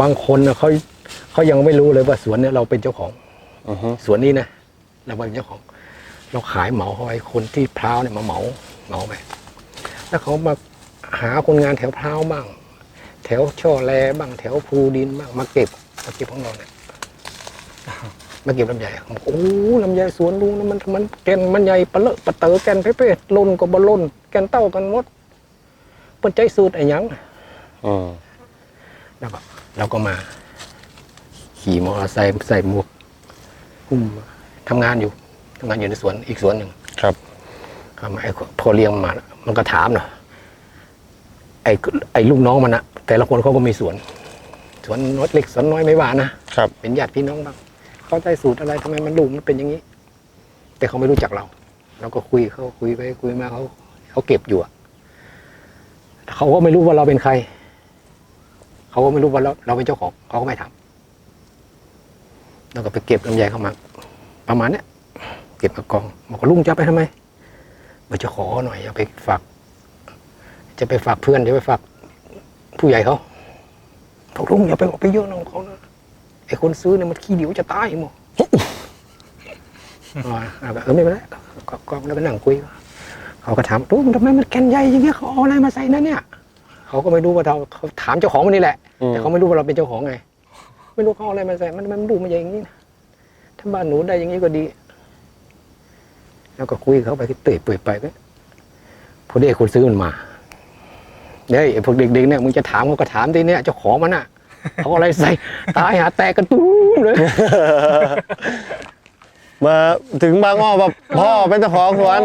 บางคนนะเขาเขายังไม่รู้เลยว่าสวนเนี่ยเราเป็นเจ้าของอือฮึสวนนี้นะเราเป็นเจ้าของ เราขายเหมาเขาไอ้คนที่พร้าวเนี่ยมาเหมาเหมาไปแล้วเขามาหาคนงานแถวพร้าวบ้าง แถวช่อแลบ้างแถวภูดินบ้างมาเก็บมาเก็บของเราเนี่ยมาเก็บลำไยเขาบอกโอ้ลำไยสวนลุงนะมันมันแกนมันใหญ่ปะเลอะปะเตอแกนเป๊ะๆล่นก็บ่ล่นแกนเต้ากันหมดเปิดใจสูตรไอ้หยังอืมแล้วก็ เราก็มา ขี่มอเตอร์ไซค์ใส่หมวกหุ้มทำงานอยู่ทำงานอยู่ในสวนอีกสวนหนึ่งครับก็มาไอ้พอเลี้ยงมา มันก็ถามหน่อยไอ้ไอ้ลูกน้องมันนะแต่ละคนเขาก็มีสวน สวนน้อยเล็กสวนน้อยไม่ว่านะครับ เป็นญาติพี่น้องบ้างเขาได้สูตรอะไรทำไมมันลูกมันเป็นอย่างนี้ แต่เขาไม่รู้จักเรา เราก็คุยเขาคุยไปคุยมาเขาเขาเก็บอยู่อะเขาก็ไม่รู้ว่าเราเป็นใคร เขาก็ไม่รู้ว่าเราเราเป็นเจ้าของเขาก็ไม่ทำแล้วก็ไปเก็บลำไยเข้ามา ประมาณเนี้ยเก็บมากองบอกว่าลุงจะไปทำไมมันจะขอหน่อยเอาไปฝาก จะไปฝากเพื่อนจะไปฝากผู้ใหญ่เขาบอกลุงอย่าไปเอาไปเยอะน้องเขานะไอ้คนซื้อเนี่ยมันขี้เดียวจะตายหมดอ่าอ่าแบบเออไม่เป็นไรก็ก็แล้วไปนั่งคุย เขาก็ถามลุงทำไมมันแกนใหญ่อย่างเงี้ยเขาเอาอะไรมาใส่นั่นเนี่ย เขาก็ไม่รู้ว่าเราเขาถามเจ้าของมันนี่แหละ อืม แต่เขาไม่รู้ว่าเราเป็นเจ้าของไง ไม่รู้เขาเอาอะไรมาใส่มันมันดูมาอย่างนี้นะถ้าบ้านหนูได้อย่างนี้ก็ดี แล้วก็คุยเขาไปที่เตะเปื่อยไปก็พอดีไอ้คนซื้อมันมาเนี่ยไอ้พวกเด็กๆเนี่ยมึงจะถามเขาก็ถามดิเนี่ยเจ้าของมันอะเขาเอาอะไรใส่ ตายหาแตกกันตุ้มเลย มาถึงบางอ้อแบบพ่อเป็นเจ้าของสวน